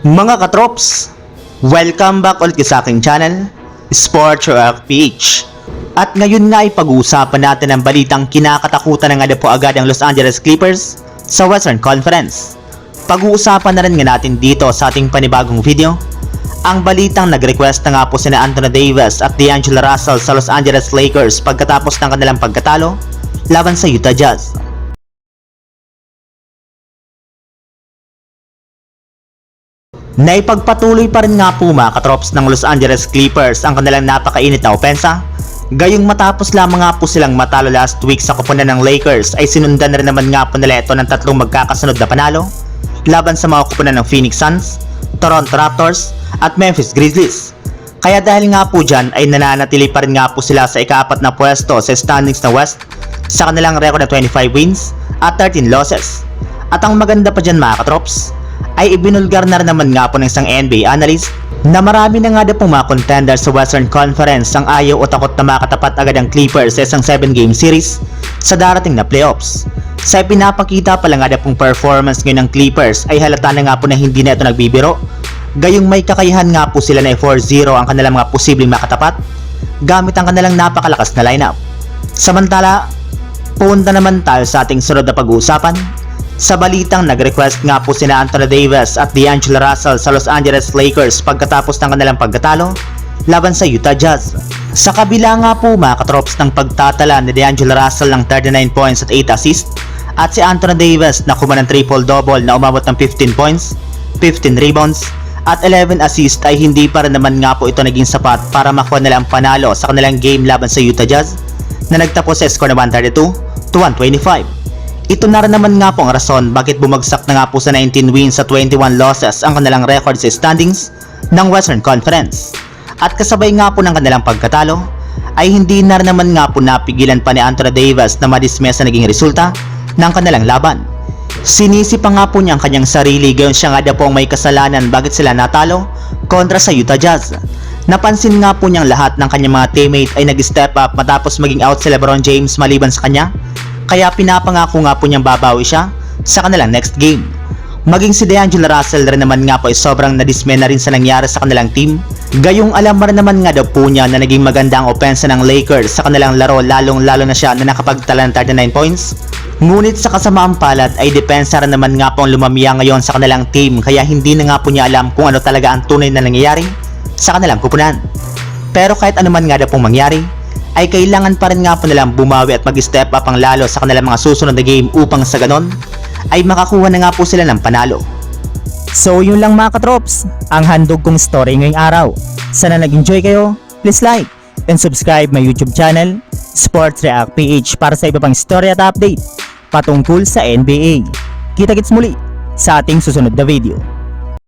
Mga katrops, welcome back ulit sa aking channel, Sports Rock PH. At ngayon nga ay pag-uusapan natin ang balitang kinakatakutan ng po agad ang Los Angeles Clippers sa Western Conference. Pag-uusapan na rin nga natin dito sa ating panibagong video, ang balitang nag-request na nga po sina Anthony Davis at D'Angelo Russell sa Los Angeles Lakers pagkatapos ng kanilang pagkatalo laban sa Utah Jazz. Naipagpatuloy pa rin nga po mga katrops ng Los Angeles Clippers ang kanilang napakainit na opensa. Gayong matapos lamang nga po silang matalo last week sa kupunan ng Lakers ay sinundan na rin naman nga po nila ito ng tatlong magkakasunod na panalo laban sa mga kupunan ng Phoenix Suns, Toronto Raptors at Memphis Grizzlies. Kaya dahil nga po dyan ay nananatili pa rin nga po sila sa ikaapat na pwesto sa standings na West sa kanilang record na 25 wins at 13 losses. At ang maganda pa dyan mga katrops, ay ibinulgar na naman nga po ng isang NBA analyst na marami na nga daw pong mga contenders sa Western Conference ang ayaw o takot na makatapat agad ang Clippers sa isang 7-game series sa darating na playoffs. Sa pinapakita pa lang nga daw pong performance ngayon ng Clippers ay halata na nga po na hindi na ito nagbibiro. Gayong may kakayahan nga po sila na 4-0 ang kanilang mga posibleng makatapat gamit ang kanilang napakalakas na lineup. Samantala, punta naman tayo sa ating sunod na pag-uusapan sa balitang nag-request nga po sina Anthony Davis at D'Angelo Russell sa Los Angeles Lakers pagkatapos ng kanilang pagkatalo laban sa Utah Jazz. Sa kabila nga po mga katrops ng pagtatala ni D'Angelo Russell ng 39 points at 8 assists at si Anthony Davis na kuma ng triple-double na umabot ng 15 points, 15 rebounds at 11 assists ay hindi pa rin naman nga po ito naging sapat para makuha nila ang panalo sa kanilang game laban sa Utah Jazz na nagtapos sa score na 132 to 125. Ito na rin naman nga po ang rason bakit bumagsak na nga po sa 19 wins sa 21 losses ang kanilang record sa standings ng Western Conference. At kasabay nga po ng kanilang pagkatalo, ay hindi na rin naman nga po napigilan pa ni Anthony Davis na madismiss sa naging resulta ng kanilang laban. Sinisi pa nga po niya ang kanyang sarili gayon siya nga daw po ang may kasalanan bakit sila natalo kontra sa Utah Jazz. Napansin nga po niyang lahat ng kanyang mga teammate ay nag-step up matapos maging out si Lebron James maliban sa kanya kaya pinapangako nga po niyang babawi siya sa kanilang next game. Maging si D'Angelo Russell rin naman nga po ay sobrang nadismay na rin sa nangyari sa kanilang team. Gayong alam rin naman nga daw po niya na naging maganda ang opensa ng Lakers sa kanilang laro lalong lalo na siya na nakapagtala ng 39 points. Ngunit sa kasamaang palad ay depensa rin naman nga po ang lumamia ngayon sa kanilang team kaya hindi na nga po niya alam kung ano talaga ang tunay na nangyayari sa kanilang kupunan. Pero kahit anuman nga daw pong mangyari, ay kailangan pa rin nga po nilang bumawi at mag-step up ang lalo sa kanilang mga susunod na game upang sa ganon ay makakuha na nga po sila ng panalo. So yun lang mga katrops, ang handog kong story ngayong araw. Sana nag-enjoy kayo, please like and subscribe my YouTube channel, Sports React PH para sa iba pang story at update patungkol sa NBA. Kita-kits muli sa ating susunod na video.